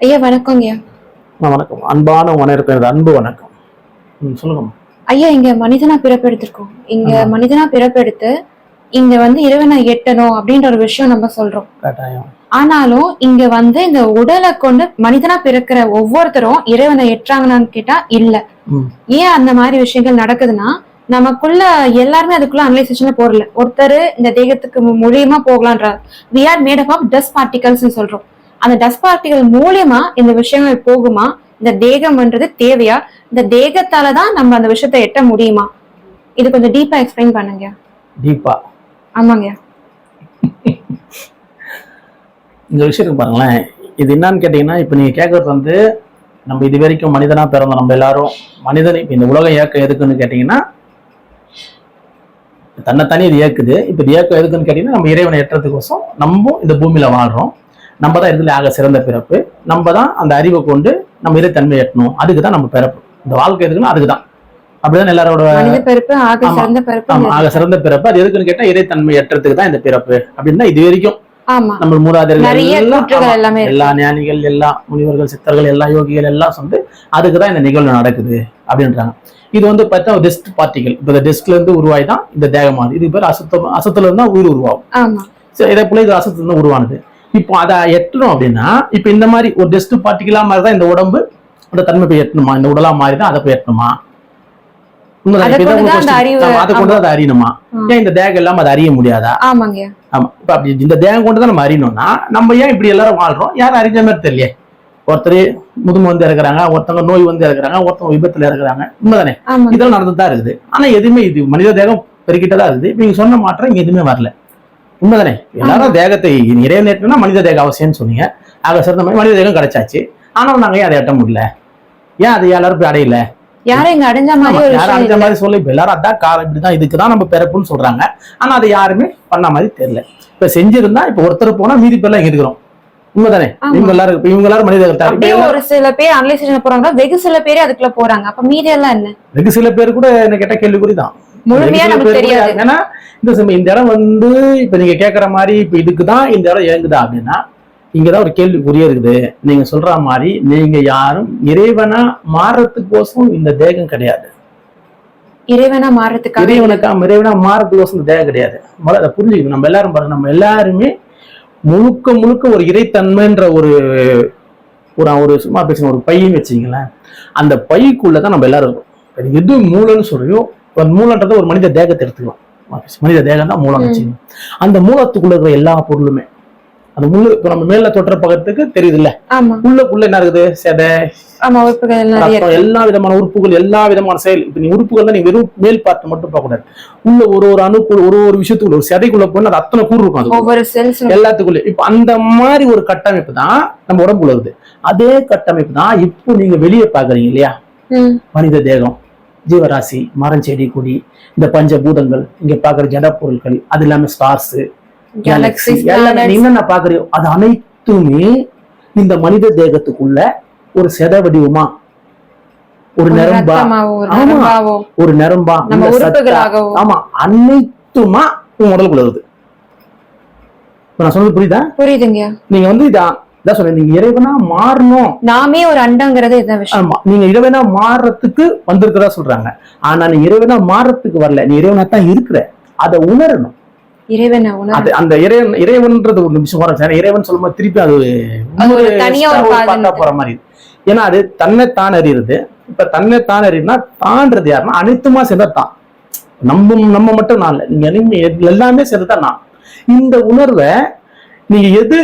ஐயா வணக்கம் ஐயா. வணக்கம். அன்பான வணக்கம் அன்பு வணக்கம். ம், சொல்லுங்கம்மா ஐயா இங்க மனிதனா பிறப்பெடுத்திருக்கோம் இங்க மனிதனா பிறப்பெடுத்து இங்க வந்து இறைவனை எட்டணும் அப்படின்ற ஒரு விஷயம் நம்ம சொல்றோம். கட்டாயம். ஆனாலும் இங்க வந்து இந்த உடலை கொண்டு மனிதனா பிறக்கிற ஒவ்வொருத்தரும் இறைவனை எட்டுறாங்களான்னு கேட்டா இல்ல. ஏன் அந்த மாதிரி விஷயங்கள் நடக்குதுன்னா நமக்குள்ள எல்லாருமே அதுக்குள்ள அனலைசேஷன்ல போறல ஒருத்தர் இந்த தேகத்துக்கு மூலியமா போகலான்றார். We are made up of dust particles சொல்றோம். அந்த டஸ்ட் பார்ட்டிகல் மூலியமா இந்த விஷயங்கள் போகுமா? இந்த தேகம்ன்றது தேவையா? இந்த தேகத்தால தான் நம்ம அந்த விஷயத்தை எட்ட முடியுமா? இது கொஞ்சம் டீப்பா எக்ஸ்பிளைன் பண்ணுங்க. தீபா ஆமாங்க. இந்த விஷயத்துக்கு பாருங்களேன். இது என்னன்னு கேட்டிங்கன்னா இப்போ நீங்கள் கேட்கறது வந்து நம்ம இது வரைக்கும் மனிதனாக பிறந்தோம் நம்ம எல்லாரும் மனிதன் இப்போ இந்த உலகம் இயக்கம் எதுக்குன்னு கேட்டிங்கன்னா தன்னைத்தானே இது இயக்குது. இப்போ இது இயக்கம் எதுக்குன்னு கேட்டிங்கன்னா நம்ம இறைவனை ஏற்றத்துக்கோசம் நம்ம இந்த பூமியில் வாழ்கிறோம் நம்ம தான் இதில் ஆக சிறந்த பிறப்பு. நம்ம தான் அந்த அறிவை கொண்டு நம்ம இறைத்தன்மை எட்டணும். அதுக்கு தான் நம்ம பிறப்பு. இந்த வாழ்க்கை எதுக்குன்னா அதுக்கு தான் அப்படிதான் எல்லாரோட ஆக. சிறந்த பிறப்பு. ஆக சிறந்த பிறப்பு. அது எதுக்குன்னு கேட்டா இறைத்தன்மை ஏற்றத்துக்கு தான் இந்த பிறப்பு. அப்படின்னா இது வரைக்கும் நம்ம மூதாதையர்கள். எல்லா ஞானிகள் எல்லா முனிவர்கள் சித்தர்கள் எல்லா யோகிகள் எல்லாம் வந்து அதுக்கு தான் இந்த நிகழ்வு நடக்குது அப்படின்றாங்க. இது வந்து பார்த்தா டெஸ்ட் பார்ட்டிகள் இப்போ இந்த டெஸ்ட்ல இருந்து உருவாகி தான் இந்த தேகமானது. இது பேர் அசுத்தம் அசத்துல இருந்து உயிர் உருவாகும். இதே போல இது அசத்துல இருந்து உருவானது. இப்போ அதை எட்டணும் அப்படின்னா இப்போ இந்த மாதிரி ஒரு டெஸ்ட் பார்ட்டிகளா மாதிரி தான் இந்த உடம்பு அந்த தன்மை போய் எட்டணுமா? இந்த உடலா மாறி தான் அதை போய் எட்டணுமா. அதை கொண்டு அதை கொண்டு தான் அதை அறியணுமா. ஏன் இந்த தேகம் எல்லாம் அதை அறிய முடியாதா? ஆமாங்க. ஆமா. இப்ப அப்படி இந்த தேகம் கொண்டு தான் நம்ம அறியணும்னா நம்ம ஏன் இப்படி எல்லாரும் வாழ்றோம்? யாரும் அறிஞ்ச மாதிரி தெரியல ஒருத்தர் முதுமை வந்து இறக்குறாங்க ஒருத்தவங்க நோய் வந்து இறக்குறாங்க ஒருத்தவங்க விபத்துல இறக்குறாங்க. உண்மைதானே? இதெல்லாம் நடந்துட்டு தான் இருக்குது. ஆனா எதுவுமே இது மனித தேகம் பெருக்கிட்டதா இருக்குது. நீங்க சொன்ன மாற்றம் எதுவுமே வரல. உண்மைதானே? எல்லாரும் தேகத்தை நிறைவேற்றினா மனித தேகம் அவசியம்னு சொன்னீங்க. ஆக சிறந்த மாதிரி மனித தேகம் கிடைச்சாச்சு. ஆனாலும் நாங்க ஏன் அதை எட்ட முடியல? ஏன் அதை எல்லாரும் போய் அடையல? யாரும் இங்க அடைஞ்ச மாதிரி யாரும் இல்ல. மாதிரி சொல்ல இப்ப எல்லாரும் அதான் காலம் இப்படிதான் இதுக்குதான் நம்ம பிறப்புன்னு சொல்றாங்க. ஆனா அதை யாருமே பண்ண மாதிரி தெரியல. இப்ப செஞ்சிருந்தா இப்ப ஒருத்தர் போனா மீதி பேர்லாம் இங்க இருக்கிறோம் உண்மைதானே. இவங்க எல்லாரும் இப்ப இவங்க எல்லாரும் மனிதர்கள் ஒரு சில பேர் அனலைசேஷன் போறாங்க. வெகு சில பேரே அதுக்குள்ள போறாங்க. அப்ப மீதி எல்லாம் என்ன? வெகு சில பேர் கூட என்ன கேட்டா கேள்விக்குறி தான் முழுமையா நமக்கு தெரியாது. ஏன்னா இந்த இந்த இடம் வந்து இப்ப நீங்க கேக்குற மாதிரி இப்ப இதுக்குதான் இந்த இடம் இயங்குதா அப்படின்னா இங்கதான் ஒரு கேள்விக்குறியே இருக்குது. நீங்க சொல்ற மாதிரி நீங்க யாரும் இறைவனா மாறுறதுக்கோசம் இந்த தேகம் கிடையாது. இறைவனா மாறதுக்காக இறைவனுக்கா இறைவனா மாறதுக்கோசம் இந்த தேகம் கிடையாது. முதல்ல அதை புரிஞ்சுக்கணும். நம்ம எல்லாரும் பாருங்க நம்ம எல்லாருமே முழுக்க முழுக்க ஒரு இறைத்தன்மைன்ற ஒரு ஒரு ஒரு சும்மா பேசுங்க ஒரு பையன்னு வச்சுங்களேன் அந்த பைக்குள்ளதான் நம்ம எல்லாரும் இருக்கோம். எது மூலன்னு சொல்றியோ மூலன்றதை ஒரு மனித தேகத்தை எடுத்துக்கலாம். மனித தேகம் தான் மூலம். வச்சுக்கணும். அந்த மூலத்துக்குள்ள இருக்கிற எல்லா பொருளுமே அந்த முள்ளு இப்ப நம்ம மேல தொற்ற பக்கத்துக்கு தெரியுது இல்ல உள்ளுக்குள்ள என்ன இருக்குது? செதை எல்லா விதமான உறுப்புகள் எல்லா விதமான செயல். இப்ப நீ உறுப்புகள் தான் நீ வெறும் மேல் பார்த்து மட்டும் பார்க்க கூடாது. உள்ள ஒரு ஒரு அணுக்குள்ள ஒரு ஒரு விஷயத்துக்குள்ள ஒரு சதைக்குள்ள போனா அது அத்தனை கூறு இருக்கும் எல்லாத்துக்குள்ள இப்ப அந்த மாதிரி ஒரு கட்டமைப்பு தான் நம்ம உடம்புல இருக்குது. அதே கட்டமைப்பு தான் இப்போ நீங்க வெளியே பாக்குறீங்க இல்லையா? மனித தேகம். ஜீவராசி மரம் செடி கொடி இந்த பஞ்சபூதங்கள் இங்க பாக்குற ஜட பொருட்கள் அது இல்லாம ஸ்டார்ஸ் நீ என்னென்ன பாக்குறியோ அது அனைத்துமே இந்த மனித தேகத்துக்குள்ள ஒரு செத வடிவமா ஒரு நரம்பா ஒரு ஆமா. நரம்பாவோ ஒரு நரம்பா ஆமா அனைத்துமா உன் உடலுக்குள்ள வருது. இப்ப நான் சொன்னது புரியுதா? புரியுதுங்க நீங்க வந்து இதான் இதான் சொல்றேன். நீங்க இறைவனா மாறணும். நாமே ஒரு அண்டங்கிறது விஷயம். ஆமா. நீங்க இறைவனா மாறுறதுக்கு வந்திருக்கிறதா சொல்றாங்க. ஆனா நீ இறைவனா மாறுறதுக்கு வரல. நீ இறைவனா தான் இருக்கிற. அதை உணரணும். அது அந்த இறைவன் இறைவன்ன்றது ஒரு நிமிஷம் சார் இறைவன் சொல்லும்போது திருப்பி அது பாட்டா போற மாதிரி. ஏன்னா அது தன்னை தான் அறியுது இப்ப தன்னை தான் அறியுதுன்னா தான்றது யாருன்னா அனைத்துமா சேர்ந்தா தான். நம்ம நம்ம மட்டும் நான் இல்லை. நீங்க எல்லாமே- எல்லாமே சேர்ந்து தான் நான். இந்த உணர்வை நீங்க எது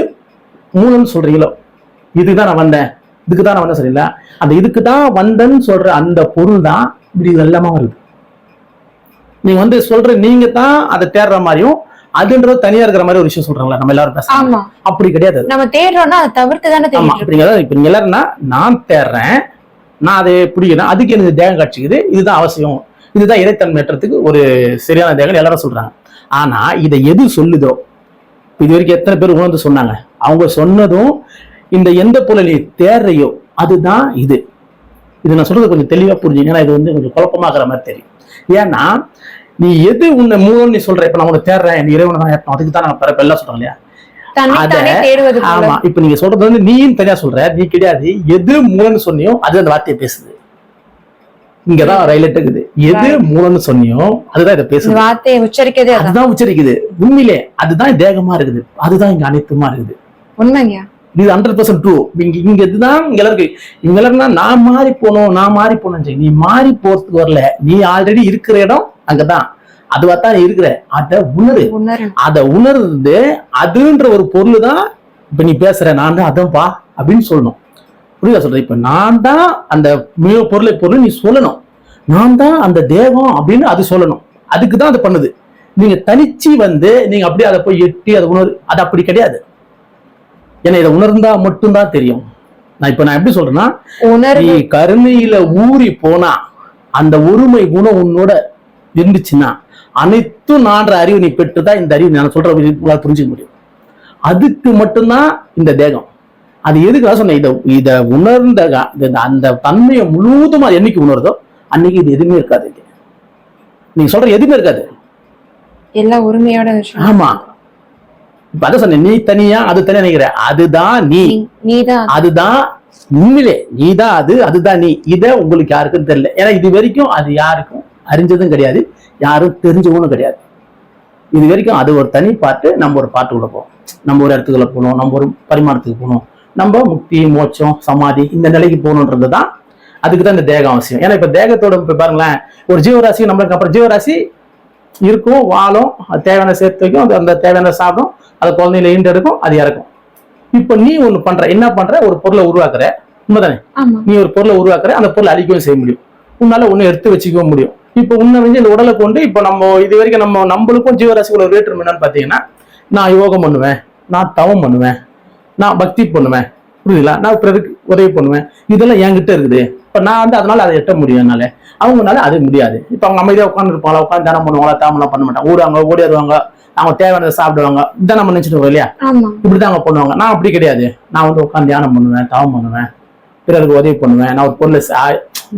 மூலம்னு சொல்றீங்களோ? இதுதான் நான் வந்தேன். இதுக்கு தான் நான் வந்தேன் சரிங்களா அந்த இதுக்கு தான் வந்தேன்னு சொல்ற அந்த பொருள் தான் இப்படி எல்லாமே வருது நீங்க வந்து சொல்ற நீங்க தான் அதை தேடுற மாதிரியும் அதுன்றது தனியா இருக்கிற மாதிரி ஒரு விஷயம் சொல்றாங்களா நம்ம எல்லாரும் பேச ஆமா. அப்படி கிடையாது. நம்ம தேடுறோம்னா அதை தவிர்த்து தானே ஆமா தேடிட்டு இப்ப நீங்க எல்லாருன்னா நான் தேடுறேன் நான் அதை பிடிக்கிறேன் அதுக்கு எனக்கு தேகம் காட்சிக்குது இதுதான் அவசியம். இதுதான் இறைத்தன்மையற்றதுக்கு ஒரு சரியான தேகம் எல்லாரும் சொல்றாங்க. ஆனா இதை எது சொல்லுதோ இது வரைக்கும் எத்தனை பேர் உணர்ந்து சொன்னாங்க? அவங்க சொன்னதும் இந்த எந்த பொருளை நீ தேடுறையோ அதுதான் இது. இது நான் சொல்றது கொஞ்சம் தெளிவா புரிஞ்சுங்க ஏன்னா இது வந்து கொஞ்சம் குழப்பமாக்குற மாதிரி தெரியும். ஏன்னா நீ எது உன்னை மூலம் நீ சொல்ற இப்ப நான் உன்னை தேடுறேன் நீ இறைவனை தான் ஏற்றணும் அதுக்கு தான் நான் பிறப்பு எல்லாம் சொல்றேன் இல்லையா? ஆமா இப்ப நீங்க சொல்றது வந்து நீயும் தனியா சொல்ற நீ கிடையாது எது மூலன்னு சொன்னியோ அது அந்த வார்த்தையை பேசுது. இங்கதான் ரயிலட் இருக்குது எது மூலன்னு சொன்னியோ அதுதான் இதை பேசுது. வார்த்தையை உச்சரிக்கதே அதுதான் உச்சரிக்குது. உண்மையிலே அதுதான் தேகமா இருக்குது. அதுதான் இங்க அனைத்துமா இருக்குது. உண்மைங்கய்யா இது ஹண்ட்ரட் பர்சன்ட் ட்ரூ இங்க இங்க இதுதான் இங்க இருக்கு இங்க எல்லாருன்னா நான் மாறி போகணும் நான் மாறி சரி நீ மாறி போறதுக்கு வரல. நீ ஆல்ரெடி இருக்கிற இடம் அங்கதான். அதுவா தான் நீ இருக்கிற அத உணரு. அத உணர்ந்து அதுன்ற ஒரு பொருள் தான் இப்ப நீ பேசுற. நான் தான் அதான்ப்பா அப்படின்னு சொல்லணும். புரியுதா சொல்ற இப்ப நான் தான் அந்த மிக பொருளை பொருள் நீ சொல்லணும். நான் தான் அந்த தேவம் அப்படின்னு அது சொல்லணும். அதுக்கு தான் அது பண்ணுது. நீங்க தனிச்சு வந்து நீங்க அப்படியே அதை போய் எட்டி அதை உணர். அது அப்படி கிடையாது. ஏன்னா இதை உணர்ந்தா மட்டும்தான் தெரியும். நான் இப்ப நான் எப்படி சொல்றேன்னா நீ கருணையில ஊறி போனா அந்த ஒருமை குணம் உன்னோட இருந்துச்சுன்னா அனைத்தும் நான்ற அறிவு நீ பெற்றுதான் இந்த அறிவு? நான் சொல்ற புரிஞ்சுக்க முடியும். அதுக்கு மட்டும்தான் இந்த தேகம். அது எதுக்கு நான் சொன்னேன்? இதை இதை உணர்ந்த அந்த தன்மையை முழுவதும் அது என்னைக்கு உணருதோ அன்னைக்கு இது எதுவுமே இருக்காது. நீங்க சொல்ற எதுவுமே இருக்காது. எல்லா உரிமையோட விஷயம். ஆமா. இப்ப அதை சொன்னேன் நீ தனியா அது தனியா நினைக்கிற. அதுதான் நீ. அதுதான் உண்மையிலே. நீதான் அது அதுதான் நீ. இத உங்களுக்கு யாருக்கும் தெரியல. ஏன்னா இது வரைக்கும் அது யாருக்கும் அறிஞ்சதும் கிடையாது. யாரும் தெரிஞ்சவனும் கிடையாது. இது வரைக்கும் அது ஒரு தனி பாட்டு. நம்ம ஒரு பாட்டுக்குள்ள போவோம். நம்ம ஒரு இடத்துக்குள்ள போகணும். நம்ம ஒரு பரிமாணத்துக்கு போகணும். நம்ம முக்தி மோட்சம் சமாதி இந்த நிலைக்கு போகணுன்றது தான். அதுக்கு தான் இந்த தேகம் அவசியம். ஏன்னா இப்ப தேகத்தோட இப்ப பாருங்களேன் ஒரு ஜீவராசி நம்மளுக்கு அப்புறம் ஜீவராசி இருக்கும் வாழும் அது தேவையான சேர்த்து வைக்கும் அது அந்த தேவையான சாப்பிடும் அது குழந்தையில ஈண்டு எடுக்கும் அது இறக்கும். இப்ப நீ ஒண்ணு பண்ற என்ன பண்ற? ஒரு பொருளை உருவாக்குற. உண்மைதானே? நீ ஒரு பொருளை உருவாக்குற அந்த பொருளை அழிக்கவும் செய்ய முடியும். உன்னால ஒண்ணு எடுத்து வச்சுக்கவும் முடியும். இப்போ உன்னை வந்து இந்த உடலை கொண்டு இப்போ நம்ம இது வரைக்கும் நம்ம நம்மளுக்கும் ஜீவராசிக்குள்ள வேற்றுமை என்னன்னு பாத்தீங்கன்னா நான் யோகம் பண்ணுவேன் நான் தவம் பண்ணுவேன் நான் பக்தி பண்ணுவேன். புரியுதுங்களா? நான் பிறருக்கு உதவி பண்ணுவேன். இதெல்லாம் என்கிட்ட இருக்குது. இப்ப நான் வந்து அதனால அதை எட்ட முடியும் என்னால. அவங்கனால அது முடியாது. இப்ப அவங்க அமைதியா உட்காந்து இருப்பாங்களா உட்காந்து தினம் பண்ணுவாங்களா தாமலாம் பண்ண மாட்டாங்க ஓடுவாங்க ஓடி வருவாங்க அவங்க தேவையானதை சாப்பிடுவாங்க. இதான் நம்ம நினைச்சிட்டு இல்லையா? இப்படிதான் அவங்க பண்ணுவாங்க. நான் அப்படி கிடையாது. நான் வந்து உட்காந்து தியானம் பண்ணுவேன் தவம் பண்ணுவேன். பிறருக்கு உதவி பண்ணுவேன். நான் ஒரு பொருளை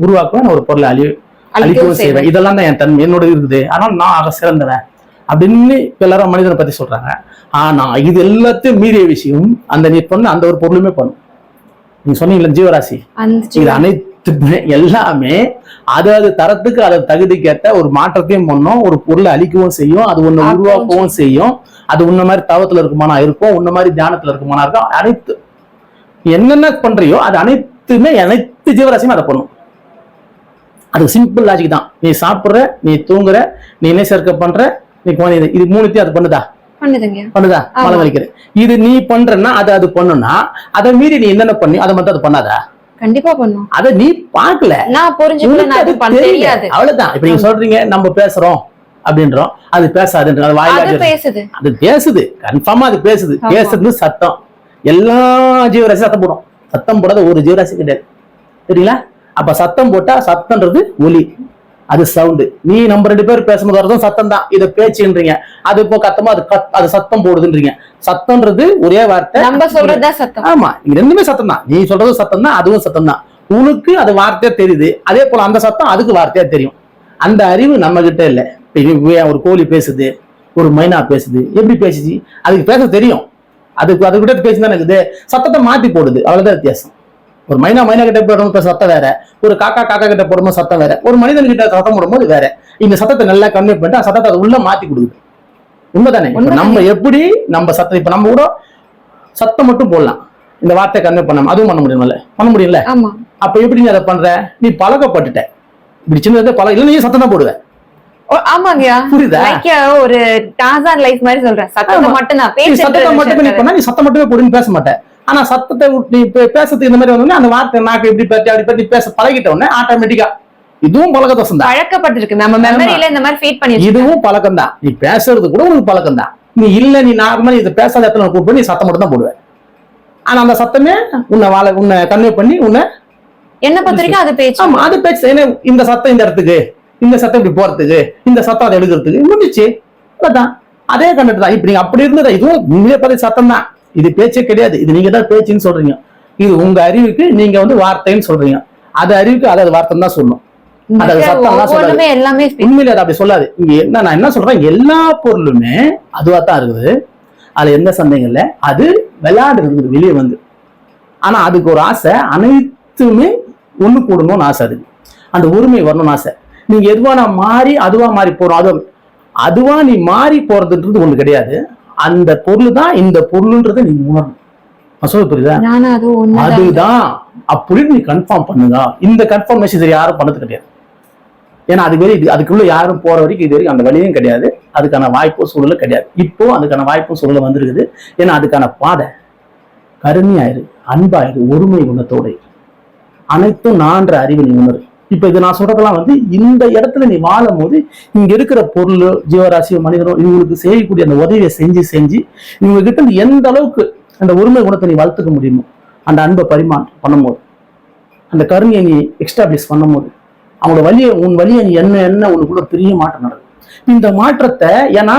உருவாக்குவேன் நான் ஒரு பொருளை அழி அழிக்கவும் செய்வேன். இதெல்லாம் தான் என் தன்மை. என்னோட இருக்குது. ஆனால் நான் ஆக சிறந்தவன். அப்படின்னு இப்ப எல்லாரும் மனிதனை பத்தி சொல்றாங்க. ஆனா இது எல்லாத்தையும் மீறிய விஷயம் அந்த நீ பண்ண அந்த ஒரு பொருளுமே பண்ணும் நீங்க சொன்னீங்களா ஜீவராசி? இது ஜீவன் அனைத்துமே எல்லாமே அது அது தரத்துக்கு அது தகுதிக்கேற்ற ஒரு மாற்றத்தையும் பண்ணும் ஒரு பொருளை அழிக்கவும் செய்யும் அது ஒண்ணு உருவாக்கவும் செய்யும். அது உன்ன மாதிரி தவத்துல இருக்குமானா இருக்கும் உன்ன மாதிரி தியானத்துல இருக்குமானா இருக்கும் அனைத்து. என்னென்ன பண்றியோ அது அனைத்துமே அனைத்து ஜீவராசியும் அதை பண்ணும். அது சிம்பிள் லாஜிக் தான். நீ சாப்பிடுற நீ தூங்குற நீ என்ன சேர்க்க பண்ற நீ குழந்தை இது மூணுத்தையும் அது பண்ணுதா? பண்ணுதா. மலம் கழிக்கிற இது நீ பண்றன்னா அது அது பண்ணுனா அதை மீறி நீ என்னென்ன பண்ணி அதை மட்டும் அது பண்ணாதா? கண்டிப்பா பண்ணும். அதை நீ பார்க்கல. நான் புரிஞ்சுக்கல அது. தெரியாது. அவ்வளவுதான். இப்ப நீங்க சொல்றீங்க நம்ம பேசுறோம் அப்படின்றோம். அது பேசாதுன்ற அது வாயிலா அது பேசுது. அது பேசுது. கன்ஃபார்மா அது பேசுது. பேசுறது சத்தம். எல்லா ஜீவராசி சத்தம் போடும் சத்தம் போடாத ஒரு ஜீவராசி கிடையாது. சரிங்களா? அப்ப சத்தம் போட்டா சத்தம்ன்றது ஒலி. அது சவுண்டு நீ நம்ம ரெண்டு பேர் பேசும்போது வரதும் சத்தம் தான் இதை பேச்சுன்றீங்க. அது இப்போ கத்தமா அது அது சத்தம் போடுதுன்றீங்க. சத்தம்ன்றது ஒரே வார்த்தை. நம்ம சொல்றதுதான் சத்தம். ஆமா இது ரெண்டுமே சத்தம் தான் நீ சொல்றதும் சத்தம் தான் அதுவும் சத்தம் தான் உனக்கு அது வார்த்தையா தெரியுது. அதே போல அந்த சத்தம் அதுக்கு வார்த்தையா தெரியும். அந்த அறிவு நம்ம கிட்ட இல்ல ஒரு கோழி பேசுது ஒரு மைனா பேசுது. எப்படி பேசுச்சு? அதுக்கு பேச தெரியும். அதுக்கு அது கிட்ட பேசிதான் இருக்குது. சத்தத்தை மாத்தி போடுது. அவ்வளவுதான் வித்தியாசம். ஒரு மைனா மைனா கிட்ட போடும்போது சத்தம் வேற. ஒரு காக்கா காக்கா கிட்ட போடும்போது சத்தம் வேற. ஒரு மனிதன் கிட்ட சத்தம் போடும்போது வேற. இந்த சத்தத்தை நல்லா கன்வே பண்ணிட்டு சத்தத்தை அது உள்ள மாத்தி கொடுக்குது. உண்மைதானே. நம்ம எப்படி நம்ம சத்தம் இப்ப நம்ம கூட சத்தம் மட்டும் போடலாம். இந்த வார்த்தை கன்வே பண்ணாம அதுவும் பண்ண முடியும்ல பண்ண முடியல ஆமா. அப்ப எப்படி நீ அதை பண்ற? நீ பழக்கப்பட்டுட்ட. இப்படி சின்னதே பழக இல்ல நீ சத்தம் தான் போடுவ. ஓ, ஆமாங்கய்யா. புரியுதா? லைக் ஒரு டாசான் லைஃப் மாதிரி சொல்றேன் சத்தத்தை ஆமா. மட்டும்தான். நீ சத்தத்தை மட்டுமே நீ பண்ணா நீ சத்தம் மட்டுமே போடுன்னு பேச மாட்டேன் ஆனா சத்தத்தை நீ பேசுறதுக்கு இந்த மாதிரி வந்தோடனே அந்த வார்த்தை நாக்கு எப்படி பத்தி அப்படி பத்தி பேச பழகிட்ட உடனே ஆட்டோமேட்டிக்கா இதுவும் பழக்க தோசம் தான். பழக்கப்பட்டிருக்கு. நம்ம மெமரியில இந்த மாதிரி ஃபீட் பண்ணி. இதுவும் பழக்கம் தான் நீ பேசுறது கூட உனக்கு பழக்கம் தான் நீ இல்ல நீ நார்மலா இதை பேசாத இடத்துல கூப்பிட்டு நீ சத்தம் மட்டும் தான் போடுவ. ஆனா அந்த சத்தமே உன்னை வாழ உன்னை கன்வே பண்ணி உன்னை என்ன பொறுத்த வரைக்கும் அது பேச்சு. ஆமா அது பேச்சு. ஏன்னா இந்த சத்தம் இந்த இடத்துக்கு இந்த சத்தம் இப்படி போறதுக்கு இந்த சத்தம் அதை எடுக்கிறதுக்கு முடிஞ்சிச்சு. அதான் அதே கண்டுட்டு தான். இப்ப நீங்க அப்படி இருந்ததா இதுவும் உண்மையை பார்த்து சத்தம் தான் இது பேச்சே கிடையாது. இது நீங்க தான் பேச்சுன்னு சொல்றீங்க. இது உங்க அறிவுக்கு நீங்க வந்து வார்த்தைன்னு சொல்றீங்க. அது அறிவுக்கு அது அது வார்த்தை தான் சொல்லணும். உண்மையில அது அப்படி சொல்லாது. இங்க என்ன நான் என்ன சொல்றேன்? எல்லா பொருளுமே அதுவா தான் இருக்குது. அதுல எந்த சந்தேகம் இல்லை. அது விளையாடு இருக்குது வெளியே வந்து. ஆனா அதுக்கு ஒரு ஆசை. அனைத்துமே ஒண்ணு கூடணும்னு ஆசை அதுக்கு. அந்த உரிமை வரணும்னு ஆசை. நீங்க எதுவா நான் மாறி அதுவா மாறி போறோம். அது அதுவா நீ மாறி போறதுன்றது ஒண்ணு கிடையாது. அந்த பொருள் தான் இந்த பொருள்ன்றதை நீ உணரணும். சொல்ல புரியுதா? அதுதான். அப்படின்னு நீ கன்ஃபார்ம் பண்ணுங்க. இந்த கன்ஃபர்மேஷன் இது யாரும் பண்ணது கிடையாது. ஏன்னா அது இது அதுக்குள்ள யாரும் போற வரைக்கும் இது வரைக்கும் அந்த வழியும் கிடையாது. அதுக்கான வாய்ப்பும் சூழலும் கிடையாது. இப்போ அதுக்கான வாய்ப்பும் சூழலும் வந்திருக்குது. ஏன்னா அதுக்கான பாதை கருணையாயிரு அன்பாயிரு ஒருமை குணத்தோட. அனைத்தும் நான்ற அறிவு நீ உணரு. இப்ப இது நான் சொல்றதெல்லாம் வந்து இந்த இடத்துல நீ வாழும் போது இங்க இருக்கிற பொருள் ஜீவராசியோ மனிதனோ இவங்களுக்கு செய்யக்கூடிய அந்த உதவியை செஞ்சு செஞ்சு இவங்க கிட்ட இருந்து எந்த அளவுக்கு அந்த உரிமை குணத்தை நீ வளர்த்துக்க முடியுமோ அந்த அன்பை பரிமாற்றம் பண்ணும்போது அந்த கருணையை நீ எக்ஸ்டாப்ளிஷ் பண்ணும்போது அவங்களோட வழியை உன் வழியை நீ என்ன என்ன உனக்குள்ள பெரிய மாற்றம் நடக்கும். இந்த மாற்றத்தை ஏன்னா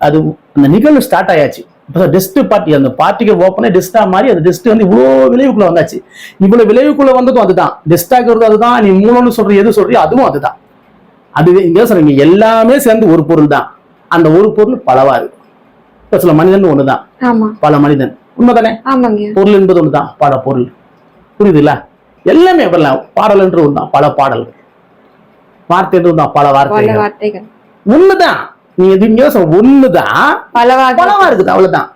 அது அந்த நிகழ்வு ஸ்டார்ட் ஆயாச்சு. இப்போ டெஸ்ட் பார்ட்டி அந்த பார்ட்டிக்கு ஓப்பனே டெஸ்டா மாதிரி அந்த டெஸ்ட் வந்து இவ்வளோ விளைவுக்குள்ள வந்தாச்சு. இவ்வளவு விளைவுக்குள்ள வந்ததும் அதுதான். டெஸ்ட் ஆகிறது அதுதான். நீ மூலம்னு சொல்ற எது சொல்றியோ அதுவும் அதுதான். அது இங்க சொல்றீங்க எல்லாமே சேர்ந்து ஒரு பொருள் தான். அந்த ஒரு பொருள் பலவா இருக்கு இப்ப சில மனிதன் ஒண்ணுதான். ஆமா. பல மனிதன். உண்மைதானே? பொருள் என்பது ஒண்ணுதான். பல பொருள். புரியுதுல்ல? எல்லாமே வரலாம் பாடல் என்று ஒன்றுதான் பல பாடல்கள். வார்த்தை என்று ஒன்றுதான் பல பல வார்த்தைகள். ஒண்ணுதான். நீ எது இங்க சொல்ற ஒண்ணுதான். பல வார்த்தை பலவா இருக்குது அவ்வளவுதான்.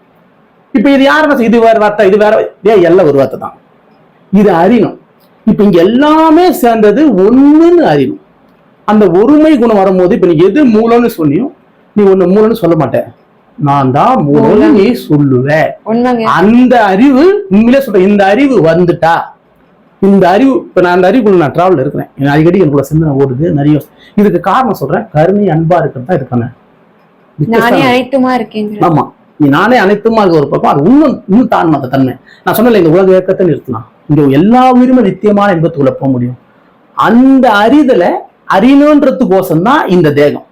இப்ப இது யாருன்னா இது வேற வார்த்தை இது வேற ஏ எல்லாம் ஒரு வார்த்தை தான். இது அறியணும் இப்ப இங்க எல்லாமே சேர்ந்தது ஒண்ணுன்னு அறியணும் அந்த ஒருமை குணம் வரும்போது இப்ப நீ எது மூலம்னு சொன்னியோ நீ ஒண்ணு மூலம்னு சொல்ல மாட்ட நான் தான் மூலம்னு நீ சொல்லுவ. உண்மைங்க. அந்த அறிவு உண்மையிலே சொல்றேன் இந்த அறிவு வந்துட்டா. இந்த அறிவு இப்ப நான் அந்த அறிவுக்குள்ள நான் டிராவல் இருக்கிறேன். அடிக்கடி எனக்குள்ள சிந்தனை ஓடுது நிறைய இதுக்கு காரணம் சொல்றேன் கருணை அன்பா இருக்கிறது தான் இதுக்கான நானே அழைத்துமா இருக்கேங்க ஆமா. நீ நானே அனைத்துமா இருக்க ஒரு பக்கம் அது இன்னும் இன்னும் தாழ்மை அந்த தன்மை. நான் சொன்னல இந்த உலக இயக்கத்தை நிறுத்தலாம் இங்க எல்லா உயிருமே நித்தியமான இன்பத்துக்குள்ள போக முடியும். அந்த அறிதலை அறியணுன்றதுக்கோசம் தான் இந்த தேகம்.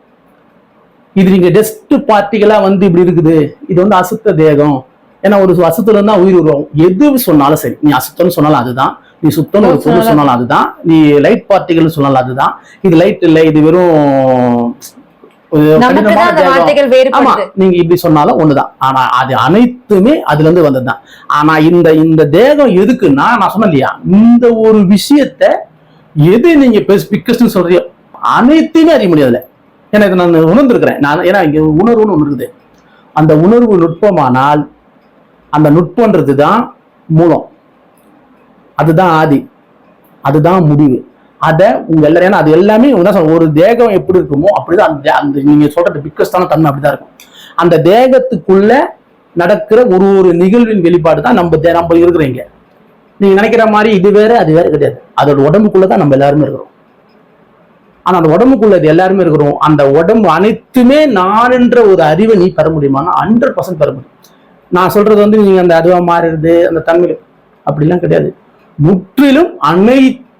இது நீங்க டெஸ்ட் பார்ட்டிகளா வந்து இப்படி இருக்குது. இது வந்து அசுத்த தேகம். ஏன்னா ஒரு அசுத்துல இருந்தா உயிர் உருவாகும் எது சொன்னாலும் சரி. நீ அசுத்தம்னு சொன்னாலும் அதுதான். நீ சுத்தம்னு ஒரு பொருள் சொன்னாலும் அதுதான். நீ லைட் பார்ட்டிகள் சொன்னாலும் அதுதான். இது லைட் இல்லை. இது வெறும் நீங்க இப்படி சொன்னாலும் ஒண்ணுதான். ஆனா அது அனைத்துமே அதுல இருந்து வந்ததுதான். ஆனா இந்த இந்த தேகம் எதுக்குன்னா நான் சொன்னேன் இல்லையா இந்த ஒரு விஷயத்த எது நீங்க பிக்கஸ்ட்னு சொல்றீங்க அனைத்தையுமே அறிய முடியாதுல ஏன்னா இதை நான் உணர்ந்திருக்கிறேன். நான் ஏன்னா இங்க உணர்வுன்னு ஒண்ணு இருக்குது. அந்த உணர்வு நுட்பமானால் அந்த நுட்பன்றது தான் மூலம். அதுதான் ஆதி. அதுதான் முடிவு. அதை உங்க எல்லாரும் ஏன்னா அது எல்லாமே தான் ஒரு தேகம் எப்படி இருக்குமோ அப்படிதான் அந்த தே- அந்த நீங்க சொல்றது பிக்கஸ்டான தன்மை அப்படிதான் இருக்கும். அந்த தேகத்துக்குள்ள நடக்கிற ஒரு ஒரு நிகழ்வின் வெளிப்பாடு தான் நம்ம நம்ம இருக்கிறீங்க நீங்க நினைக்கிற மாதிரி இது வேற அது வேற கிடையாது. அதோட உடம்புக்குள்ள தான் நம்ம எல்லாருமே இருக்கிறோம். ஆனா அந்த உடம்புக்குள்ள இது எல்லாருமே இருக்கிறோம். அந்த உடம்பு அனைத்துமே நான் என்ற ஒரு அறிவை நீ பெற முடியுமானா ஹண்ட்ரட் பர்சன்ட் பெற முடியும். நான் சொல்றது வந்து நீங்க அந்த அதுவா மாறுறது அந்த தன்மை அப்படிலாம் கிடையாது. முற்றிலும்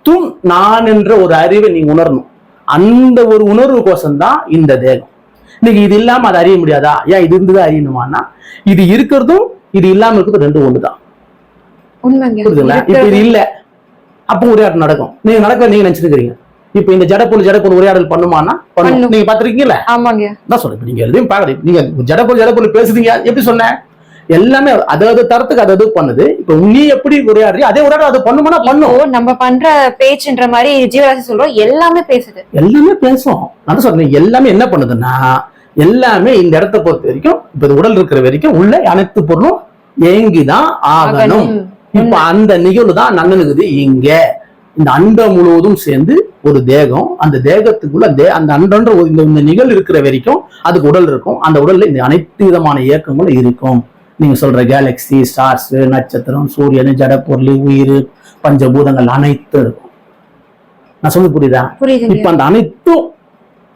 அனைத்தும் நான் என்ற ஒரு அறிவை நீ உணரணும். அந்த ஒரு உணர்வு கோசம்தான் இந்த தேகம். இன்னைக்கு இது இல்லாம அதை அறிய முடியாதா? ஏன் இது இருந்தது அறியணுமானா இது இருக்கிறதும் இது இல்லாம இருக்கிறதும் ரெண்டும் ஒண்ணுதான். உண்மைங்க. புரியுதுங்களா? இப்ப இது இல்ல. அப்போ உரையாடல் நடக்கும். நீங்க நடக்க நீங்க நினைச்சிருக்கீங்க இப்ப இந்த ஜடப்பொருள் ஜடப்பொருள் உரையாடல் பண்ணுமானா பண்ணும். நீங்க பாத்திருக்கீங்களா ஆமாங்க. தான் சொல்றேன் நீங்க எதையும் பாக்கல நீங்க ஜடப்பொருள் ஜடப்பொருள் பேசுறீங்க. எப்படி சொன்னேன்? எல்லாமே அதாவது தரத்துக்கு அது அது பண்ணுது. இப்ப நீ எப்படி உரையாடுறீங்க அதே உரையாடல் அது பண்ணுமானா பண்ணும். நம்ம பண்ற பேச்சுன்ற மாதிரி ஜீவராசி சொல்றோம். எல்லாமே பேசுது. எல்லாமே பேசும். நான் சொல்றேன். எல்லாமே என்ன பண்ணுதுன்னா எல்லாமே இந்த இடத்த பொறுத்த வரைக்கும் இப்ப உடல் இருக்கிற வரைக்கும் உள்ள அனைத்து பொருளும் ஏங்கிதான் ஆகணும். இப்ப அந்த நிகழ்வு தான் நன்னனுக்குது இங்க. இந்த அண்டம் முழுவதும் சேர்ந்து ஒரு தேகம். அந்த தேகத்துக்குள்ள தே அந்த அண்டன்ற இந்த இந்த நிகழ்வு இருக்கிற வரைக்கும் அதுக்கு உடல் இருக்கும். அந்த உடல்ல இந்த அனைத்து விதமான இயக்கங்களும் இருக்கும். நீங்க சொல்ற கேலக்ஸி ஸ்டார்ஸ் நட்சத்திரம் சூரியன் ஜடப்பொருள் உயிர் பஞ்சபூதங்கள் அனைத்தும் இருக்கும். நான் சொல்ல புரியுதா? இப்ப அந்த அனைத்தும்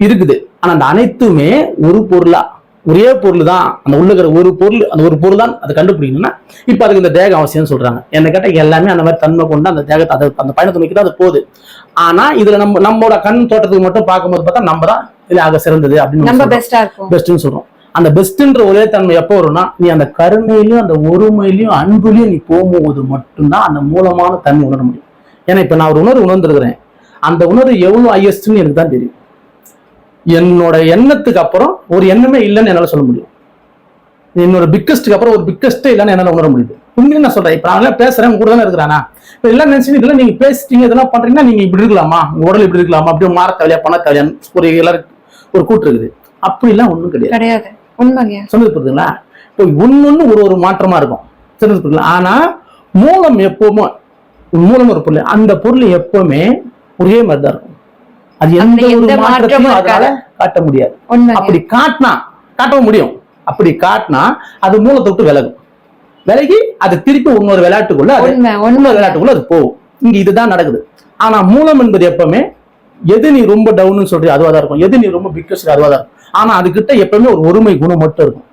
இருக்குது. ஆனா அந்த அனைத்துமே ஒரு பொருளா ஒரே பொருள் தான் அந்த உள்ள இருக்கிற ஒரு பொருள் அந்த ஒரு பொருள் தான் அதை கண்டுபிடிக்கணும்னா இப்ப அதுக்கு இந்த தேகம் அவசியம்னு சொல்றாங்க. என்ன கேட்டா எல்லாமே அந்த மாதிரி தன்மை கொண்டு அந்த தேகத்தை அதை அந்த பயணத்தை நோக்கி தான் அது போகுது. ஆனா இதுல நம்ம நம்மளோட கண் தோட்டத்துக்கு மட்டும் பார்க்கும்போது பார்த்தா நம்ம தான் இதுல ஆக சிறந்தது அப்படின்னு பெஸ்ட்னு சொல்றோம். அந்த பெஸ்ட்ன்ற ஒரே தன்மை எப்போ வரும்னா நீ அந்த கருணையிலையும் அந்த ஒருமையிலையும் அன்புலையும் நீ போகும்போது மட்டும்தான் அந்த மூலமான தன்மை உணர முடியும். ஏன்னா இப்போ நான் ஒரு உணர்வு உணர்ந்துருக்குறேன். அந்த உணர்வு எவ்வளோ ஹையஸ்ட்னு எனக்கு தான் தெரியும். என்னோட எண்ணத்துக்கு அப்புறம் ஒரு எண்ணமே இல்லைன்னு என்னால் சொல்ல முடியும். என்னோட பிக்கஸ்ட்டுக்கு அப்புறம் ஒரு பிக்கஸ்ட்டே இல்லைன்னு என்னால் உணர முடியுது. உண்மையிலே நான் சொல்றேன். இப்போ நான் எல்லாம் பேசுறேன் கூட தானே இருக்கிறானா? இப்போ எல்லாம் நினைச்சு இதெல்லாம் நீங்க பேசிட்டீங்க இதெல்லாம் பண்றீங்கன்னா நீங்க இப்படி இருக்கலாமா? உடல் இப்படி இருக்கலாமா? அப்படியே மாற தேவையா பண்ண தேவையான்னு ஒரு எல்லாருக்கும் ஒரு கூட்டு இருக்குது. அப்படிலாம் ஒன்றும் கிடையாது. கிடையாது. புரியுதுங்களா? இப்போ ஒன்னொன்னு ஒரு ஒரு மாற்றமா இருக்கும். புரியுதுங்களா? ஆனா மூலம் எப்பவுமே மூலம் ஒரு பொருள் அந்த பொருள் எப்பவுமே ஒரே மாதிரி தான் இருக்கும். அது எந்த ஒரு மாற்றமும் அதனால காட்ட முடியாது. அப்படி காட்டினா காட்டவும் முடியும். அப்படி காட்டினா அது மூலத்தை விட்டு விலகும். விலகி அது திருப்பி இன்னொரு விளையாட்டுக்குள்ள இன்னொரு விளையாட்டுக்குள்ள அது போகும். இங்க இதுதான் நடக்குது. ஆனா மூலம் என்பது எப்பவுமே எது நீ ரொம்ப டவுன்னு சொல்றியோ அதுவா தான் இருக்கும். எது நீ ரொம்ப பிக்கஸ்ட் அதுவா தான் இருக்கும். ஆனா அதுகிட்ட எப்பவுமே ஒரு ஒருமை குணம் மட்டும் இருக்கும்.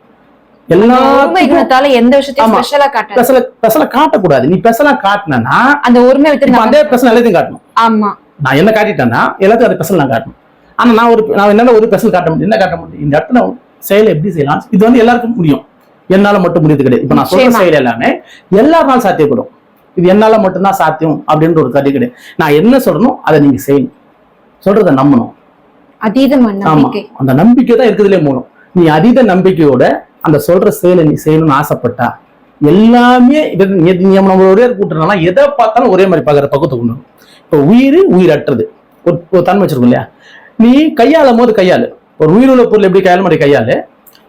காட்டக்கூடாது. நீ பெசலா காட்டினா அந்த நம்ம- அதே பெசல் எல்லாத்தையும் காட்டணும். ஆமா. நான் என்ன காட்டிட்டேன்னா எல்லாத்தையும் அந்த பெசல் நான் காட்டணும். ஆனா நான் ஒரு நான் என்னால ஒரு பெசல் காட்ட முடியும் என்ன காட்ட முடியும்? இந்த இடத்துல செயலை எப்படி செய்யலாம்? இது வந்து எல்லாருக்கும் முடியும். என்னால மட்டும் முடியுது கிடையாது. இப்ப நான் சொல்ற. செயல் எல்லாமே எல்லாருனாலும் சாத்தியப்படும். இது என்னால மட்டும்தான் சாத்தியம் அப்படின்ற ஒரு கதை கிடையாது. நான் என்ன சொல்றேனோ அதை நீங்க செய்யணும். சொல்றதை நம்பணும். அதீதம் ஆமா. நம்பிக்கை அந்த நம்பிக்கை தான் இருக்கிறதுலே மூலம். நீ அதீத நம்பிக்கையோட அந்த சொல்ற செயலை நீ செய்யணும்னு ஆசைப்பட்டா எல்லாமே நம்ம ஒரே கூட்டுறதுனால எதை பார்த்தாலும் ஒரே மாதிரி பார்க்குற பக்கத்தை கொண்டு. இப்போ உயிர் உயிரற்றது. ஒரு தன்மை வச்சிருக்கும் இல்லையா? நீ கையாளும் போது கையாளு. ஒரு உயிருள்ள பொருள் எப்படி கையாள மாதிரி கையாளு.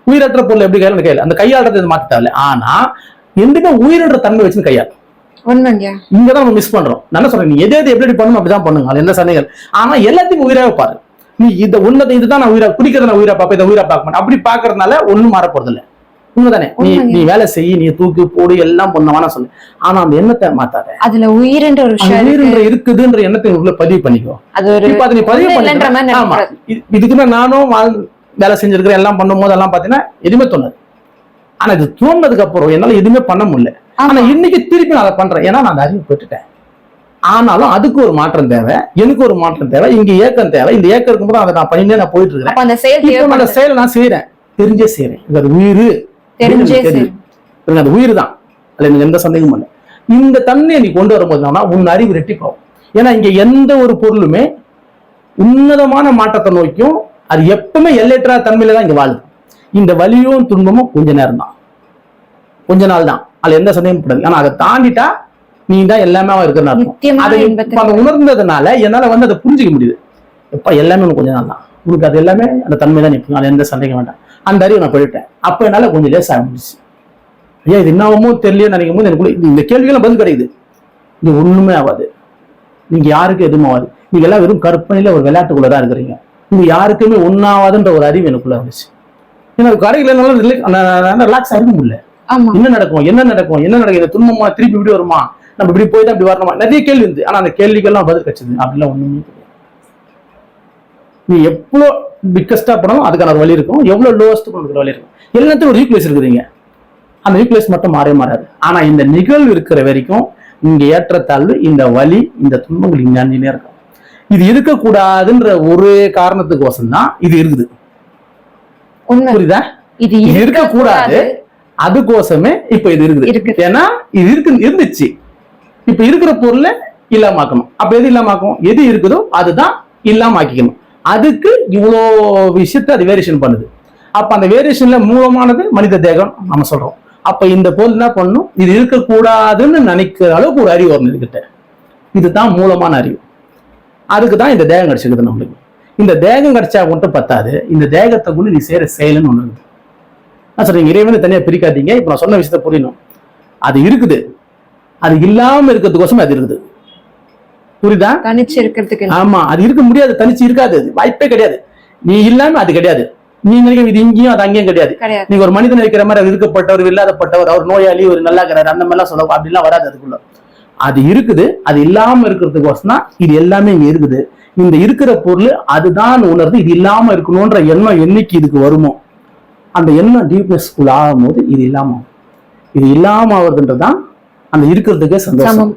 உயிரற்ற பொருள் எப்படி கையாள கையாளு. அந்த கையாளுறது இது மாத்திட்டால. ஆனா எதுவுமே உயிரின்ற தன்மை வச்சு கையாளு. இங்கதான் நம்ம மிஸ் பண்றோம். என்ன சொல்றேன்? நீ எது எது எப்படி பண்ணணும் அப்படிதான் பண்ணுங்க. எந்த சந்தேகம் ஆனா எல்லாத்தையும் உயிராக பாரு. நீ இந்த உன்னதை இதுதான் நான் உயிரா குடிக்கிறத நான் உயிரா பார்ப்பேன் இதை உயிரா பார்க்க மாட்டேன் அப்படி பாக்குறதுனால ஒண்ணும் மாற போறது இல்ல உண்மைதானே? நீ. நீ வேலை செய் நீ தூக்கி போடு எல்லாம் பண்ணவானா சொல்லு. ஆனா அந்த எண்ணத்தை மாத்தாத. அதுல உயிர்ன்ற ஒரு. உயிரின்ற இருக்குதுன்ற எண்ணத்தை உள்ள பதிவு பண்ணிக்கோ. அது ஒரு இப்ப அதை நீ பதிவு பண்ணி ஆமா. இது- இதுக்குமே நானும் வேலை செஞ்சிருக்கிறேன் எல்லாம் பண்ணும்போது எல்லாம் பாத்தீங்கன்னா எதுவுமே தோணாது. ஆனா இது தோணுனதுக்கு அப்புறம் என்னால எதுவுமே பண்ண முடியல. ஆனா இன்னைக்கு திருப்பி நான் அதை பண்றேன். ஏன்னா நான் அறிவு பெற்றுட்டேன். ஆனாலும் அதுக்கு ஒரு மாற்றம் தேவை எனக்கு ஒரு மாற்றம் தேவை இங்க ஏக்கம் தேவை இந்த ஏக்கம் இருக்கும்போது அதை நான் பண்ணிட்டே நான் போயிட்டு இருக்கிறேன். அப்ப அந்த செயல் நான் செய்யறேன் தெரிஞ்சே செய்யறேன் இது அது உயிர். தெரிஞ்சே தெரியும் அது உயிர் தான். அதுல எனக்கு எந்த சந்தேகமும் இல்லை. இந்த தன்மையை நீ கொண்டு வரும்போது என்னன்னா, உன் அறிவு ரெட்டிப்பாகும் ஏன்னா இங்க எந்த ஒரு பொருளுமே உன்னதமான மாற்றத்தை நோக்கியும் அது எப்பவுமே எல்லையற்ற தன்மையில தான் இங்க வாழுது. இந்த வலியும் துன்பமும் கொஞ்ச நேரம் தான் கொஞ்ச நாள் தான் அதுல எந்த சந்தேகமும் படாது. ஆனா அதை தாண்டிட்டா நீ தான் எல்லாமே இருக்கிற அர்த்தம் அதை அதை உணர்ந்ததுனால என்னால வந்து அதை புரிஞ்சுக்க முடியுது. எப்ப எல்லாமே உனக்கு கொஞ்ச நாள் தான் உனக்கு அது எல்லாமே அந்த தன்மை தான் நிற்கும் அது எந்த சந்தேகம் வேண்டாம். அந்த அறிவு நான் போயிட்டேன். அப்ப என்னால கொஞ்சம் லேஸ் ஆரம்பிச்சு ஐயா இது என்னவோ தெரியலையே நினைக்கும் போது எனக்குள்ள இந்த கேள்வியெல்லாம் பதில் கிடைக்குது. இது ஒண்ணுமே ஆகாது. நீங்க யாருக்கும் எதுவும் ஆகாது. நீங்க எல்லாம் வெறும் கற்பனையில ஒரு விளையாட்டுக்குள்ள தான் இருக்கிறீங்க. நீங்க யாருக்குமே ஒன்னாவாதுன்ற ஒரு அறிவு எனக்குள்ள வந்துச்சு. ஏன்னா கடையில் ரிலாக்ஸ் இருக்க முடியல. என்ன நடக்கும்? என்ன நடக்கும்? என்ன நடக்கும் இந்த துன்பமா திருப்பி இப்படி வருமா? நம்ம இப்படி போய் தான் இப்படி வரணுமா? நிறைய கேள்வி இருந்து ஆனா அந்த கேள்விக்கெல்லாம் பதில் கிடைச்சது. அப்படிலாம் ஒண்ணுமே நீ எவ்வளோ பிக்கஸ்டா போனாலும் அதுக்கான ஒரு வழி இருக்கும். எவ்வளவு லோவஸ்ட் போனதுக்கு வழி இருக்கும். எல்லாத்தையும் ஒரு ஈக்குவலேஸ் இருக்குதுங்க அந்த ஈக்குவலேஸ் மட்டும் மாறவே மாறாது. ஆனா இந்த நிகழ்வு இருக்கிற வரைக்கும் இங்க ஏற்றத்தாழ்வு இந்த வலி இந்த துன்பங்கள் இங்க அஞ்சுனே இருக்கும். இது இருக்கக்கூடாதுன்ற ஒரு காரணத்துக்கோசம் தான் இது இருக்குது. புரியுதா? இது இருக்கக்கூடாது. அதுக்கோசமே இப்ப இது இருக்குது. இருக்குது. ஏன்னா இது இருக்கு இருந்துச்சு. இப்ப இருக்கிற பொருளை இல்லாமக்கணும் அப்ப எது இல்லாமக்கும் எது இருக்குதோ அதுதான் இல்லாம ஆக்கிக்கணும் அதுக்கு இவ்வளோ விஷயத்த அது வேரியேஷன் பண்ணுது. அப்ப அந்த வேரியேஷன்ல மூலமானது மனித தேகம் நம்ம சொல்றோம். அப்ப இந்த பொருள் என்ன பண்ணும்? இது இருக்கக்கூடாதுன்னு நினைக்கிற அளவுக்கு ஒரு அறிவு வரணும் இதுகிட்ட. இதுதான் மூலமான அறிவு. அதுக்கு தான் இந்த தேகம் கிடைச்சிருக்குது நம்மளுக்கு. இந்த தேகம் கிடைச்சா மட்டும் பத்தாது. இந்த தேகத்தை கொண்டு நீ செய்யற செயல்னு ஒண்ணு இருக்குது நான் சொல்றேன் இறைவனை தனியா பிரிக்காதீங்க. இப்ப நான் சொன்ன விஷயத்த புரியணும். அது இருக்குது. அது இல்லாம இருக்கிறதுக்கோசமே அது இருக்குது. புரியுதா? தனிச்சு இருக்கிறதுக்கு ஆமா அது இருக்க முடியாது தனிச்சு இருக்காது. அது வாய்ப்பே கிடையாது. நீ இல்லாம அது கிடையாது. நீ நினைக்கிற இது இங்கேயும் அது அங்கேயும் கிடையாது. நீங்க ஒரு மனிதன் இருக்கிற மாதிரி அவர் இருக்கப்பட்டவர் இல்லாதப்பட்டவர் அவர் நோயாளி ஒரு நல்லா இருக்கிறார் அந்த மாதிரிலாம் சொல்ல அப்படிலாம் வராது அதுக்குள்ள. அது இருக்குது அது இல்லாம இருக்கிறதுக்கோசம் தான் இது எல்லாமே இங்க இருக்குது. இந்த இருக்கிற பொருள் அதுதான் உணர்ந்து இது இல்லாம இருக்கணும்ன்ற எண்ணம் என்னைக்கு இதுக்கு வருமோ அந்த எண்ணம் டீப்னஸ்குள்ள ஆகும்போது இது இல்லாம. இது இல்லாம ஆகுறதுன்றதுதான் அந்த இருக்கிறதுக்கே சந்தோஷம்.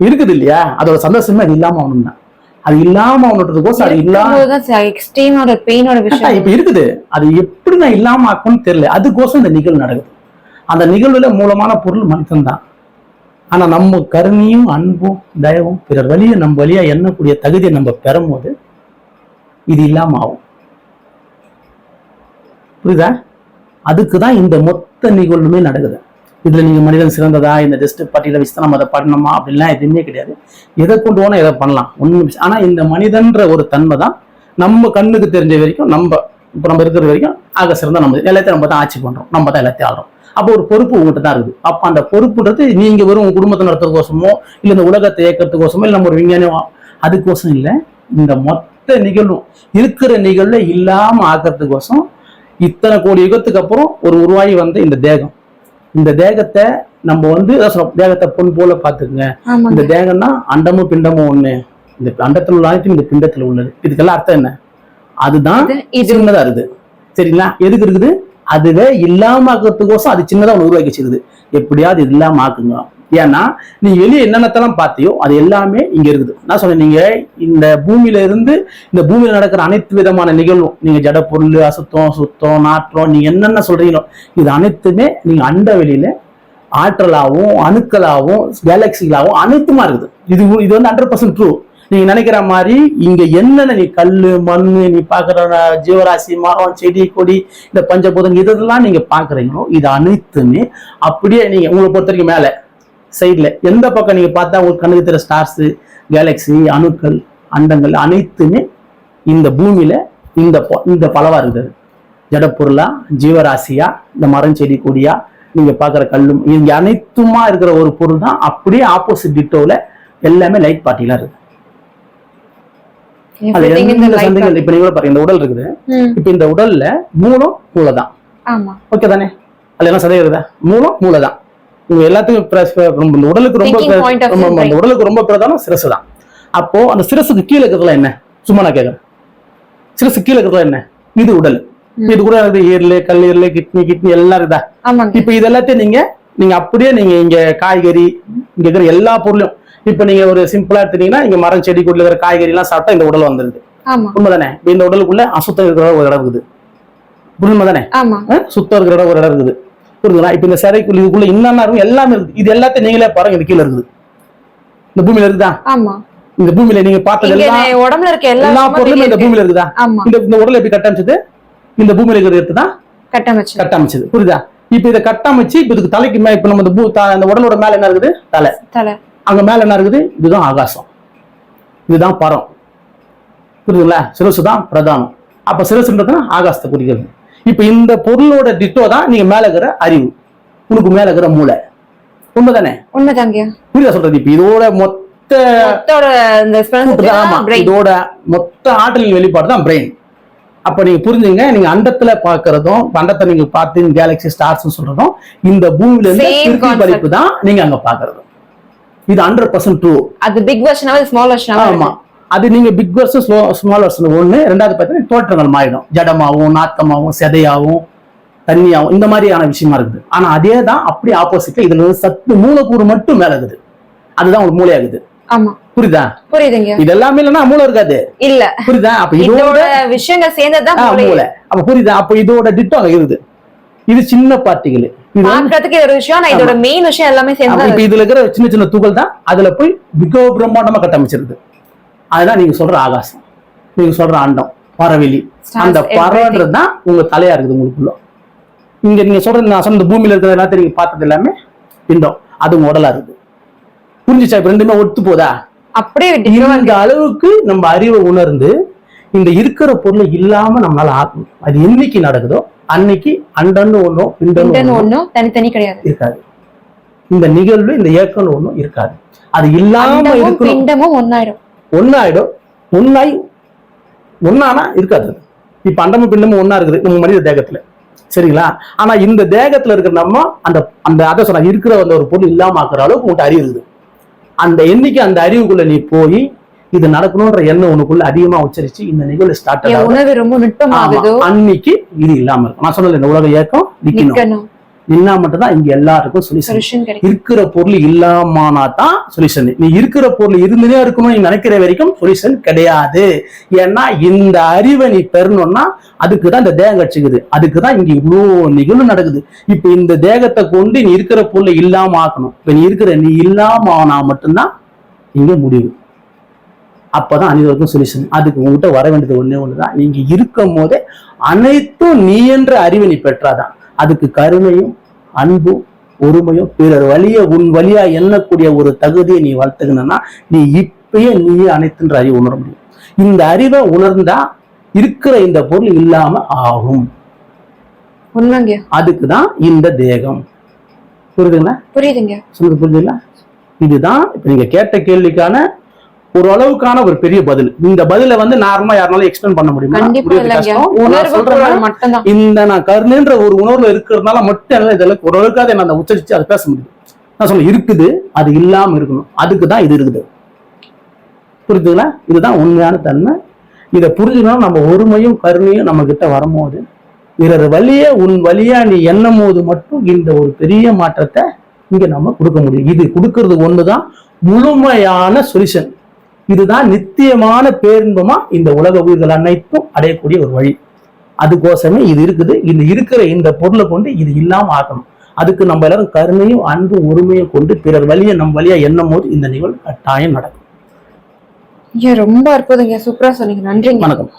இருக்குது இல்லையா அதோட சந்தோஷமே அது இல்லாம ஆகணும் தான் அது இல்லாம ஆகணுன்றதுக்கோசம் அது இல்லாம பெயினோட விஷயம். இப்ப இருக்குது. அது எப்படி நான் இல்லாம ஆக்கணும்னு தெரியல. அதுக்கோசம் இந்த நிகழ்வு நடக்குது. அந்த நிகழ்வுல மூலமான பொருள் மனிதன் தான் ஆனா நம்ம கருணையும் அன்பும் தயவும் பிறர் வழியை நம்ம வழியா எண்ணக்கூடிய தகுதியை நம்ம பெறும்போது இது இல்லாம ஆகும். புரியுதா? அதுக்கு தான் இந்த மொத்த நிகழ்வுமே நடக்குது. இதுல நீங்க மனிதன் சிறந்ததா? இந்த டெஸ்ட் பட்டியல வச்சு தான் நம்ம அதை பண்ணணுமா? அப்படின்லாம் எதுவுமே கிடையாது. எதை கொண்டு போனா எதை பண்ணலாம். ஒன்றும் ஆனா இந்த மனிதன்ற ஒரு தன்மை தான் நம்ம கண்ணுக்கு தெரிஞ்ச வரைக்கும் நம்ம இப்போ நம்ம இருக்கிற வரைக்கும் ஆக சிறந்த நம்ம. எல்லாத்தையும் நம்ம தான் ஆட்சி பண்றோம். நம்ம தான் எல்லாத்தையும் ஆடுறோம் அப்போ ஒரு பொறுப்பு உங்கள்கிட்ட தான் இருக்குது. அப்போ அந்த பொறுப்புன்றது நீங்க வெறும் உங்க குடும்பத்தை நடத்துறதுக்கோசமோ இல்லை இந்த உலகத்தை இயக்கிறதுக்கோசமோ இல்லை நம்ம ஒரு விஞ்ஞானம் அதுக்கோசம் இல்லை. இந்த மொத்த நிகழ்வும் இருக்கிற நிகழ்வில் இல்லாமல் ஆக்கிறதுக்கோசம் இத்தனை கோடி யுகத்துக்கு அப்புறம் ஒரு உருவாகி வந்த இந்த தேகம். இந்த தேகத்தை நம்ம வந்து தேகத்தை பொன் போல பாத்துக்குங்க இந்த தேகம்னா அண்டமும் பிண்டமும் ஒண்ணு. இந்த அண்டத்தில் உள்ள அனைத்தும் இந்த பிண்டத்துல உள்ளது. இதுக்கெல்லாம் அர்த்தம் என்ன? அதுதான் சின்னதா இருக்குது. சரிங்களா? எதுக்கு இருக்குது? அதுவே இல்லாம ஆக்கிறதுக்கோசம் அது சின்னதா ஒன்று உருவாக்கி வச்சிருக்குது. எப்படியாவது இது இல்லாம ஆக்குங்க. ஏன்னா நீ வெளியே என்னென்னத்தெல்லாம் பார்த்தியோ அது எல்லாமே இங்க இருக்குது. நான் சொன்னேன் நீங்க? இந்த பூமியில இருந்து இந்த பூமியில நடக்கிற அனைத்து விதமான நிகழ்வும் நீங்க ஜட பொருள் அசுத்தம் சுத்தம் நாற்றம் நீங்க என்னென்ன சொல்றீங்களோ இது அனைத்துமே நீங்க அண்ட வெளியில ஆற்றலாகவும் அணுக்களாகவும் கேலக்சிகளாகவும் அனைத்துமா இருக்குது. இது இது வந்து ஹண்ட்ரட் பர்சன்ட் ட்ரூ நீங்க நினைக்கிற மாதிரி இங்க என்னென்ன நீ கல் மண் நீ பாக்குற ஜீவராசி மரம் செடி கொடி இந்த பஞ்சபூதம் இதெல்லாம் நீங்க பாக்குறீங்களோ இது அனைத்துமே அப்படியே நீங்க உங்களை பொறுத்த வரைக்கும் மேல. சைட்ல எந்த பக்கம் நீங்க பார்த்தா உங்களுக்கு கண்ணுக்கு தெரிய ஸ்டார்ஸ் கேலக்ஸி அணுக்கள் அண்டங்கள் அனைத்துமே இந்த பூமியில இந்த இந்த பலவா இருக்குது ஜடப்பொருளா ஜீவராசியா இந்த மரம் செடி கொடியா நீங்க பாக்குற கல்லும் இங்க அனைத்துமா இருக்கிற ஒரு பொருள் தான் அப்படியே ஆப்போசிட் டிட்டோல எல்லாமே லைட் பார்ட்டிலா இருக்கு. அது எந்த சந்தேகம். இப்ப பாருங்க இந்த உடல் இருக்குது. இப்ப இந்த உடல்ல மூலம் மூளை தான் ஆமா. ஓகே தானே? அதுல என்ன சந்தேகம் இருக்குதா? மூலம் மூளை உங்க எல்லாத்துக்கும் இந்த உடலுக்கு ரொம்ப இந்த. உடலுக்கு ரொம்ப பிரதானம் சிரசு தான் அப்போ அந்த சிரசுக்கு கீழே இருக்கிறதுல என்ன? சும்மா நான் கேக்குறேன். சிரசு கீழே இருக்கிறதுல என்ன? இது உடல். இது கூட ஈரல் கல்லீரல் கிட்னி கிட்னி எல்லாம் இருக்குதா இப்ப இது எல்லாத்தையும் நீங்க நீங்க அப்படியே நீங்க இங்க காய்கறி இங்க இருக்கிற எல்லா பொருளும் இப்ப நீங்க ஒரு சிம்பிளா எடுத்தீங்கன்னா இங்க மரம் செடி கொடி இருக்கிற காய்கறி எல்லாம் சாப்பிட்டா இந்த உடல் வந்துருது. உண்மைதானே? இந்த உடலுக்குள்ள அசுத்தம் இருக்கிற ஒரு இடம் இருக்குது. உண்மைதானே சுத்தம் இருக்கிற இடம் ஒரு இடம் இருக்குது. புரியுதுங்களா இப்ப இந்த சிறைக்குள்ள இதுக்குள்ள என்னென்ன இருக்கும்? எல்லாமே இருக்குது இது எல்லாத்தையும் நீங்களே பாருங்க இது கீழே இருக்குது. இந்த பூமியில இருக்குதா? ஆமா. இந்த பூமியில நீங்க பார்த்தது இங்க எல்லா நான் உடம்புல இருக்க எல்லா பொருளுமே இந்த. பூமியில இருக்குதா? இந்த இந்த உடல் எப்படி கட்டமைச்சது? இந்த பூமியில இருக்கிறது தான் கட்டமைச்சு கட்டமைச்சது. புரியுதா? இப்ப இதை கட்டமைச்சு இப்ப இதுக்கு தலைக்கு மேல இப்ப நம்ம இந்த பூ த- இந்த உடலோட மேல என்ன இருக்குது? தலை. தலை. அங்க மேல என்ன இருக்குது? இதுதான் ஆகாசம். இதுதான் பரம். புரியுதுங்களா? சிரசு தான் பிரதானம். அப்ப சிரசுன்றதுன்னா ஆகாசத்தை குறிக்கிறது. இப்ப இந்த பொருளோட டிட்டோ தான் நீங்க மேல இருக்கிற அறிவு. உனக்கு மேல இருக்கிற மூளை. உண்மைதானே? உண்மைதாங்க புரியுதா சொல்றது? இப்ப இதோட மொத்த இதோட மொத்த ஆற்றலின் வெளிப்பாடு தான் பிரெயின் அப்ப நீங்க புரிஞ்சுங்க நீங்க அண்டத்துல பாக்குறதும் அண்டத்தை நீங்க பார்த்து கேலக்சி ஸ்டார்ஸ் சொல்றதும் இந்த பூமியில இருந்து. படிப்பு தான் நீங்க அங்க பாக்குறது இது ஹண்ட்ரட் பர்சன்ட் ட்ரூ அது பிக் வெர்ஷனாவே ஸ்மால் வெர்ஷனாவே ஆமா. அது நீங்க big version slow small version ஒண்ணு ரெண்டாவது பார்த்தீங்கன்னா தோற்றங்கள் மாறிடும். ஜடமாவும் நாத்தமாவும் செதையாவும் தண்ணியாவும் இந்த மாதிரியான விஷயமா இருக்குது. ஆனா அதே தான் அப்படியே ஆப்போசிட்ல இதுல வந்து சத்து மூலக்கூறு மட்டும் மேல இருக்குது. அதுதான் ஒரு மூளையாகுது. புரியுதா? புரியுதுங்க. இது எல்லாமே இல்லைன்னா மூளை இருக்காது. இல்ல. புரியுதா? அப்ப இதோட விஷயங்கள் சேர்ந்ததுதான் மூளை. அப்ப புரியுதா? அப்ப இதோட டிட்டோ அங்க இருக்குது. இது சின்ன பார்ட்டிகள் பார்க்கறதுக்கு ஒரு விஷயம் இதோட மெயின் விஷயம் எல்லாமே சேர்ந்து இப்ப இதுல இருக்கிற சின்ன சின்ன துகள் தான் அதுல போய் மிக பிரம்மாண்டமா கட்டமைச்சிருக்கு அதுதான் நீங்க சொல்ற ஆகாசம். நீங்க சொல்ற அண்டம் பறவெளி அந்த. பறவைன்றது தான் உங்க தலையா இருக்குது உங்களுக்குள்ள. இங்க நீங்க சொல்றது நான் சொன்ன பூமியில இருக்கிற எல்லாத்தையும் நீங்க பார்த்தது எல்லாமே பிண்டம் அது உங்க உடலா இருக்குது. புரிஞ்சுச்சா? இப்ப ரெண்டுமே ஒத்து போதா? அப்படியே இந்த அளவுக்கு நம்ம அறிவை உணர்ந்து இந்த இருக்கிற பொருளை இல்லாம நம்மளால ஆக்கணும் அது என்னைக்கு நடக்குதோ அன்னைக்கு அண்டன்னு ஒண்ணும் பிண்டன்னு ஒண்ணும் தனித்தனி கிடையாது. இருக்காது. இந்த நிகழ்வு இந்த இயக்கம்னு ஒண்ணும் இருக்காது. அது இல்லாம இருக்கணும். பிண்டமும் ஒன்னாயிடும் ஒன்னாயிடும் ஒன்னாய் ஒன்னானா இருக்காது. இப்ப அண்டமும் பிண்டமும் ஒண்ணா இருக்குது. நம்ம மனித தேகத்துல. சரிங்களா? ஆனா இந்த தேகத்துல இருக்கிற நம்ம அந்த அந்த அதை சொன்ன இருக்கிற அந்த ஒரு பொருள் இல்லாம ஆக்குற அளவுக்கு உன்கிட்ட அறிவு இருக்குது. அந்த எண்ணிக்கை அந்த அறிவுக்குள்ள நீ போய் இது நடக்கணும்ன்ற எண்ணம் உனக்குள்ள அதிகமா உச்சரிச்சு இந்த நிகழ்வு ஸ்டார்ட் உணவு ரொம்ப நுட்பமாகுதோ? அன்னைக்கு இது இல்லாம இருக்கும். நான் சொன்னல இந்த உலக இயக்கம் நிக்கணும். நின்னா மட்டும்தான் இங்க எல்லாருக்கும் சொல்யூஷன் இருக்கிற பொருள் இல்லாமனா தான் சொல்யூஷன் நீ இருக்கிற பொருள் இருந்துனே இருக்கணும் நீ நினைக்கிற வரைக்கும் சொல்யூஷன் கிடையாது. ஏன்னா இந்த அறிவை நீ பெறணும்னா அதுக்கு தான் இந்த தேகம் கட்சிக்குது அதுக்கு தான் இங்க இவ்வளோ நிகழ்வு நடக்குது. இப்ப இந்த தேகத்தை கொண்டு நீ இருக்கிற பொருளை இல்லாம ஆக்கணும். இப்ப நீ இருக்கிற நீ இல்லாம ஆனா மட்டும்தான் இங்க முடிவு அப்பதான் அனைவருக்கும் சொல்யூஷன் அதுக்கு உங்ககிட்ட வர வேண்டியது ஒண்ணே ஒண்ணுதான். நீங்க இருக்கும் போதே அனைத்தும் நீ என்ற அறிவை நீ பெற்றாதான். அதுக்கு கருணையும் அன்பும் ஒருமையும் பிறர் வழிய உன் வழியா எண்ணக்கூடிய ஒரு தகுதியை நீ வளர்த்துக்கணும்னா நீ இப்பயே நீயே அனைத்துன்ற அறிவு உணர முடியும். இந்த அறிவை உணர்ந்தா இருக்கிற இந்த பொருள் இல்லாம ஆகும். உண்மைங்க. அதுக்கு தான் இந்த தேகம். புரியுதுங்களா? புரியுதுங்க. சொல்லுங்க புரியுதுங்களா இதுதான் இப்ப நீங்க கேட்ட கேள்விக்கான ஒரு அளவுக்கான ஒரு பெரிய பதில். இந்த பதில வந்து நார்மலா யாருனாலும் எக்ஸ்பிளைன் பண்ண முடியுமா? இந்த நான் கருணைன்ற ஒரு உணர்வுல இருக்கிறதுனால மட்டும் என்னால இதெல்லாம் ஓரளவுக்காவது என்ன அந்த உச்சரிச்சு அதை பேச முடியும் நான் சொல்ல இருக்குது அது இல்லாம இருக்கணும். அதுக்கு தான் இது இருக்குது. புரியுதுங்களா இதுதான் உண்மையான தன்மை. இதை புரிஞ்சுக்கணும் நம்ம ஒருமையும் கருணையும் நம்ம கிட்ட வரும்போது பிறர் வழிய உன் வழியா நீ எண்ணும் போது மட்டும் இந்த ஒரு பெரிய மாற்றத்தை இங்க நம்ம கொடுக்க முடியும். இது கொடுக்கறது ஒண்ணுதான். முழுமையான சொல்யூஷன் இதுதான் நித்தியமான பேரின்பமா இந்த உலக உயிர்கள் அனைத்தும் அடையக்கூடிய ஒரு வழி. அதுக்கோசமே இது இருக்குது. இது இருக்கிற இந்த பொருளை கொண்டு இது இல்லாம ஆக்கணும் அதுக்கு நம்ம எல்லாரும் கருணையும் அன்பும் ஒருமையும் கொண்டு பிறர் வழியை நம் வழியா எண்ணும் போது இந்த நிகழ்வு கட்டாயம் நடக்கும். ரொம்ப அற்புதங்க. சூப்பரா சொன்னீங்க. நன்றிங்க. வணக்கம்.